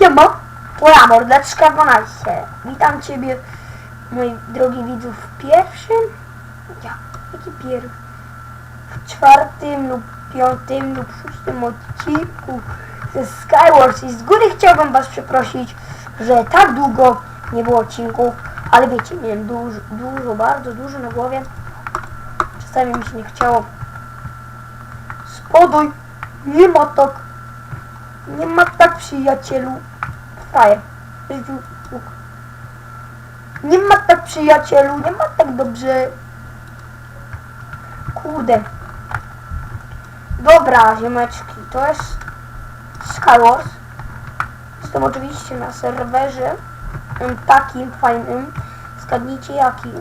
Siema, moja mordeczka 12. Witam Ciebie, mój drogi widzów, w pierwszym, ja, jaki pierwszy, w czwartym lub piątym lub szóstym odcinku ze Skywars i z góry chciałbym Was przeprosić, że tak długo nie było odcinków, ale wiecie, miałem dużo, dużo, bardzo dużo na głowie. Czasami mi się nie chciało. Spodoj, nie ma tak, nie ma tak przyjacielu. Nie ma tak przyjacielu, nie ma tak dobrze. Kurde. Dobra, ziomeczki, to jest Skywars. Jestem oczywiście na serwerze takim fajnym. Zgadnijcie jaki.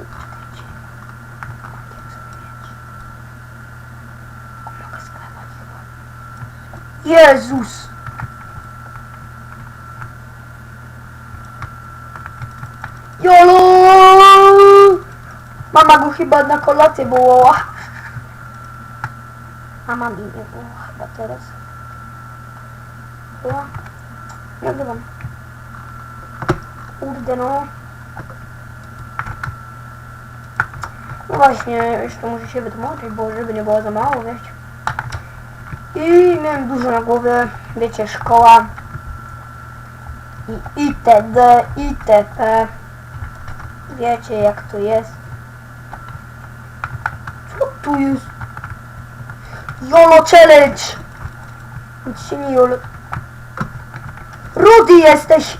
Jezus! Go chyba na kolację wołała. Mama mi nie woła chyba teraz. Była? Nagrywam. Kurde no. No właśnie, jeszcze muszę się wytłumaczyć, bo żeby nie było za mało, wiecie. I miałem dużo na głowie, wiecie, szkoła. I itd, itp. Wiecie jak to jest. Tu jest? YOLO Challenge! Się nie YOLO... Rudy jesteś!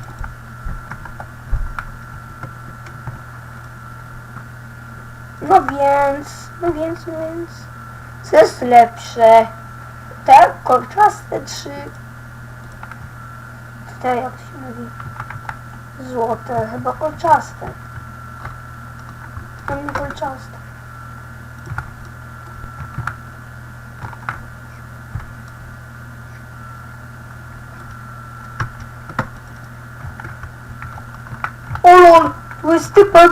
No więc, no więc, no więc... Co jest lepsze? Te kolczaste czy... Te jak się mówi? Złote, chyba kolczaste. No nie kolczaste. O lol, tu jest typek,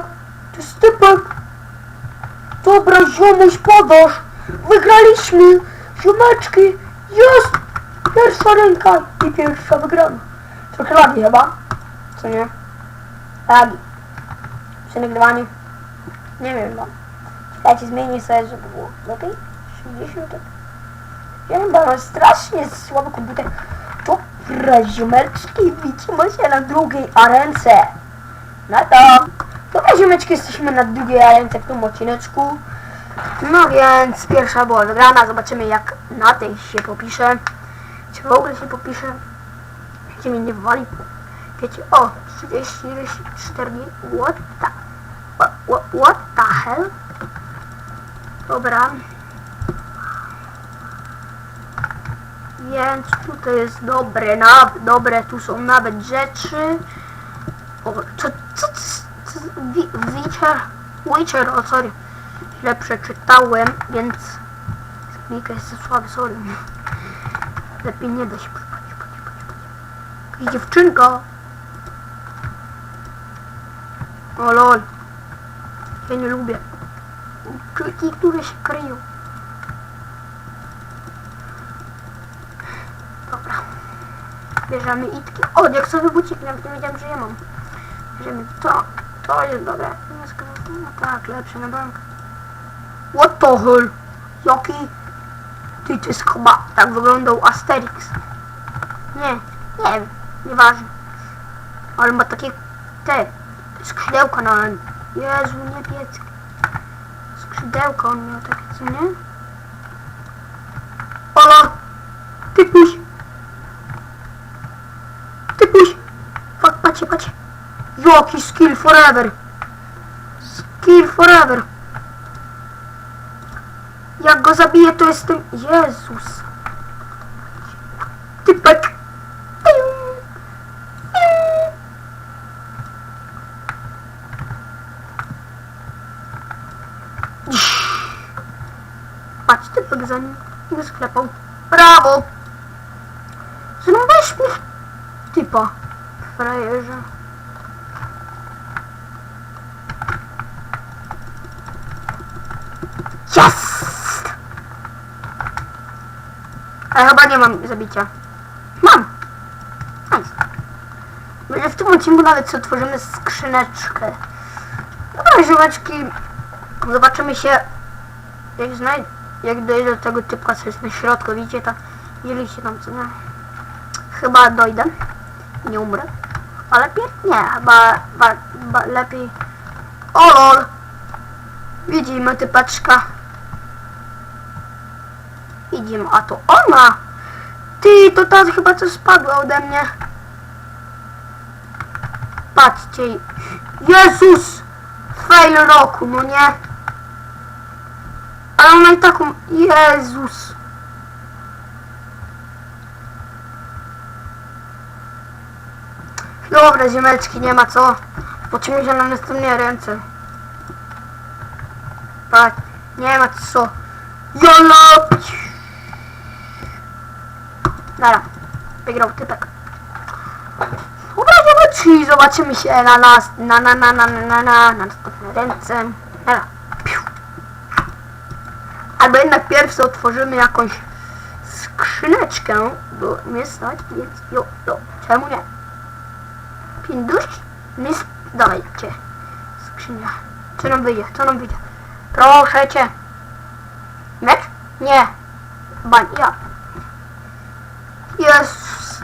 to jest typek. Dobra, ziomuś, podasz. Wygraliśmy. Ziomeczki, jest. Pierwsza ręka i pierwsza wygrana. To Klagi chyba, co nie? Klagi. Przy nagrywaniu. Nie wiem, no. Czekajcie, zmienię sobie, żeby było lepiej. 60. Ja chyba mam strasznie słaby komputer. Dobra, ziomeczki, widzimy się na drugiej arence. No to, dobra ziomeczki, jesteśmy na drugiej arence w tym odcineczku. No więc pierwsza była wygrana, zobaczymy jak na tej się popisze. Czy w ogóle się popisze. Gdzie mnie nie wali. Wiecie, o, 34, what the, what, what, what the hell? Dobra. Więc tutaj jest dobre, na, dobre, tu są nawet rzeczy. O, co, Witcher, Witcher, o sorry, źle przeczytałem, więc Mika jest słaby, sorry. Lepiej nie da się poczekać. Jakaś dziewczynka. O lol. Ja nie lubię. Czujki, które się kryją. Dobra. Bierzemy itki. O, jak sobie bucik, nawet nie wiedziałem, że ja mam. Bierzemy to. To jest dobre. Nie No tak, lepsze na bank. What the hell? Jaki? Ty, to jest chyba, tak wyglądał Asterix. Nie, nie wiem, nieważne. Ale ma takie, te, skrzydełka na, Jezu, niebieskie. Skrzydełka on miał takie, co nie? Ola! Ty puś! Ty puś! Pa- Patrzcie, patrzcie! Jaki skill forever! Skill forever! Jak go zabiję, to jestem... Jezus! Typek! Patrz, typek za nim go sklepał. Brawo! Zrób weź mi typa, frajerze. Jest! Ale chyba nie mam zabicia. Mam! Nice. W tym odcinku nawet co otworzymy skrzyneczkę. Dobra, ziomeczki. Zobaczymy się jak znaj... jak dojdę do tego typka, co jest na środku. Widzicie tam? Widzieliście tam co nie? Chyba dojdę. Nie umrę. Ale lepiej? Nie, chyba, chyba, chyba lepiej. O lol! Widzimy typeczka. Widzimy, a to ona! Ty, to ta chyba coś spadła ode mnie. Patrzcie. Jezus! Fail roku, no nie? Ale ona i taką... Jezus! Dobra, ziemeczki, nie ma co. Pocimy się na następne ręce. Tak, nie ma co. Jolo! Dobra, wygrał typek. Ziomeczki, zobaczymy się na nas, na na na na na na na, na następne ręce. Dobra. Piu. Albo jednak pierwszy otworzymy jakąś skrzyneczkę, bo mnie stać, więc jo, jo, czemu nie? Pinduś? Mis... Dawajcie. Skrzynia. Co nam wyjdzie? Co nam wyjdzie? Proszę cię. Mecz? Nie. Chyba nie. ja. Jezus.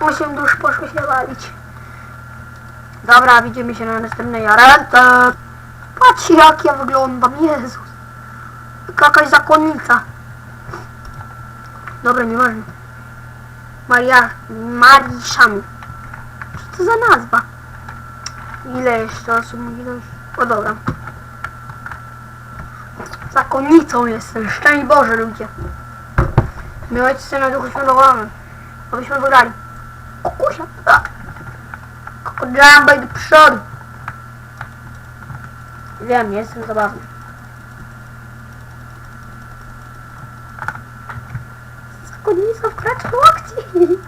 Osiem dusz poszło się walić. Dobra, widzimy się na następnej arence. Patrzcie jak ja wyglądam, Jezus. Jak Jakaś zakonnica. Dobra, nieważne. Maria... Mariszami. Co to za nazwa? Ile jeszcze osób? Ile już... O dobra. Zakonnicą jestem. Szczęść Boże, ludzie. Miłeś na duchu świętowany. Abyśmy wygrali. Kukusia. Jumbo do przodu. Wiem, jestem zabawny. Zakonnica wkracza do akcji.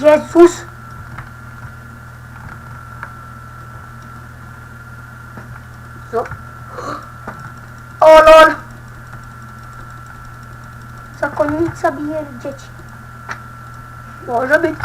Jezus! Co? O lol! Zakonnica bije dzieci. Może być.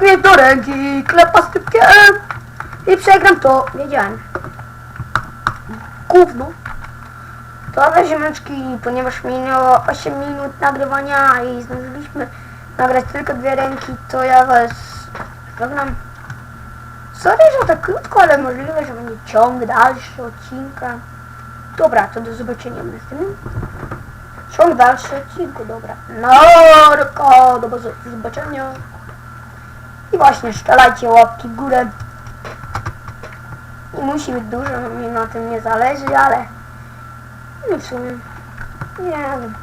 Mnie do ręki klepa z typkiem i przegram to, wiedziałem. Gówno. Dobra ziemeczki, ponieważ minęło 8 minut nagrywania i zdążyliśmy nagrać tylko dwie ręki, to ja was żegnam. Sorry, że tak krótko, ale możliwe, że będzie ciąg dalszy odcinka. Dobra, to do zobaczenia w następnym. Ciąg dalszy odcinku, dobra. Norko, do zobaczenia. I właśnie strzelajcie łapki w górę. Nie musi być dużo, no mi na tym nie zależy, ale no w sumie nie wiem.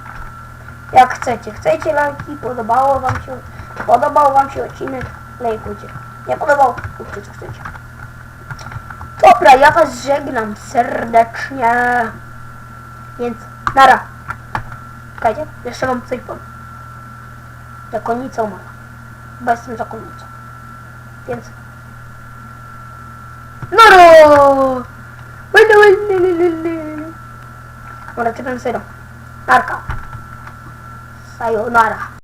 Jak chcecie, chcecie lajki, podobało wam się, podobał wam się odcinek, lajkujcie. Nie podobał, róbcie co chcecie. Dobra, ja was żegnam serdecznie. Więc nara. Czekajcie, jeszcze wam coś powiem. Zakonnicą mam. Bo jestem zakonnicą. pienso. ¡Noro! Bueno, bueno, Bueno, 3 en 0. Narca. Sayonara.